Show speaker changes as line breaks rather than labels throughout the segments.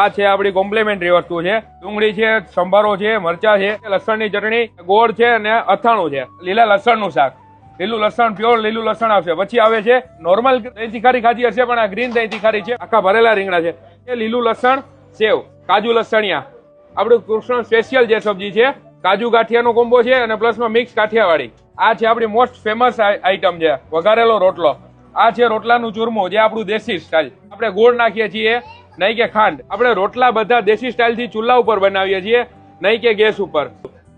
આ છે આપણી કોમ્પ્લિમેન્ટરી વસ્તુ છે. ડુંગળી છે, સંભારો છે, મરચા છે, લસણની ચટણી, ગોળ છે અને અથાણું છે. લીલા લસણનું શાક. લીલું લસણ પ્યોર લીલું લસણ આવશે. પછી આવે છે નોર્મલ દહીં તીખારી ખાધી હશે, પણ આ ગ્રીન દહીં તીખારી છે. આખા ભરેલા રીંગણા છે. એ લીલું લસણ સેવ, કાજુ લસણિયા. આપણું કૃષ્ણ સ્પેશિયલ જે સબ્જી છે. કાજુ ગાંઠિયાનો કોમ્બો છે અને પ્લસમાં મિક્સ કાઠિયાવાડી આ છે આપણી મોસ્ટ ફેમસ આઈટમ છે. વઘારેલો રોટલો. આ છે રોટલાનું ચૂરમું, જે આપણું દેશી સ્ટાઇલ આપણે ગોળ નાખીએ છીએ. નહીં કે ખાંડ. આપણે રોટલા બધા દેશી સ્ટાઇલથી ચૂલા ઉપર બનાવીએ છીએ. નહીં કે ગેસ ઉપર.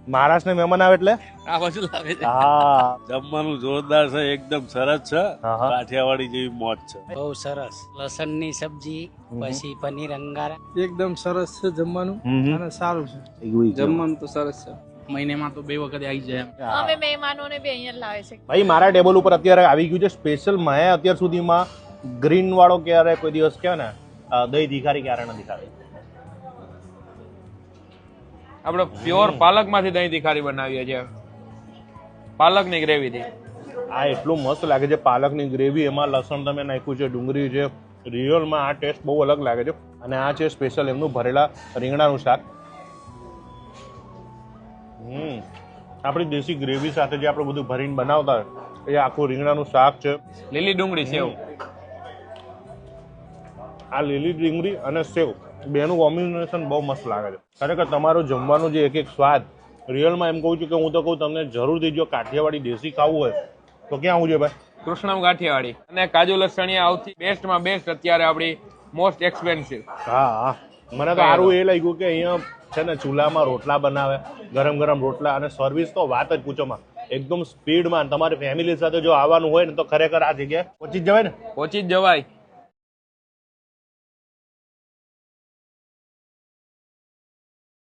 મહારાષ્ટ્રના મહેમાન આવે એટલે?
આ બાજુ લાગે છે.
હા.
જમવાનું જોરદાર છે એકદમ સરસ છે. કાઠિયાવાડી જેવી મોજ છે.
બહુ સરસ. લસણની સબ્જી પછી પનીર અંગારા.
એકદમ સરસ છે જમવાનું. અને સારું છે. જમવાનું તો સરસ છે.
મહિનેમાં તો બે વખત આવી જાય
અમે મહેમાનોને બે અહીંયા લાવે છે.
ભાઈ મારા ટેબલ ઉપર અત્યારે આવી ગયું છે સ્પેશિયલ. મેં અત્યાર સુધીમાં ગ્રીન વાળો ક્યારે કોઈ દિવસ કહેવાય ને દહીં તીખારી ક્યારે નથી ખાવી?
આપણે પ્યોર પાલકમાંથી દહીં તીખારી બનાવીએ છીએ. પાલકની ગ્રેવીથી.
આ એટલું મસ્ત લાગે છે પાલકની ગ્રેવી એમાં લસણ તમે નાખ્યું છે ડુંગળી છે. રિયલમાં આ ટેસ્ટ બહુ અલગ લાગે છે. અને આ છે સ્પેશિયલ એમનું ભરેલા રીંગણાનું શાક. હમ. આપણી દેશી ગ્રેવી સાથે જે આપણે બધું ભરીને બનાવતા હોય એ આખું રીંગણાનું શાક છે.
લીલી ડુંગળી સેવ.
આ લીલી ડુંગળી અને સેવ. બેનું કોમ્બિનેશન બહુ મસ્ત લાગે છે. ખરેખર તમારું જમવાનું જે એક એક સ્વાદ રિયલમાં એમ કહું છું કે હું તો કહું તમને જરૂરથી જો કાઠિયાવાડી દેશી ખાવું હોય તો ક્યાં આવું છે ભાઈ?
કૃષ્ણમ કાઠિયાવાડી અને કાજુ લસણિયા આવતી બેસ્ટમાં બેસ્ટ અત્યારે આપણી મોસ્ટ એક્સપેન્સિવ
હા હા. મને તો સારું એ લાગ્યું કે અહીંયા છે ને ચૂલામાં રોટલા બનાવે ગરમ ગરમ રોટલા અને સર્વિસ તો વાત જ પૂછોમાં એકદમ સ્પીડમાં તમારી ફેમિલી સાથે જો આવવાનું હોય ને તો ખરેખર આ જગ્યાએ પહોંચી જ જવાય ને?
પહોંચી જ જવાય.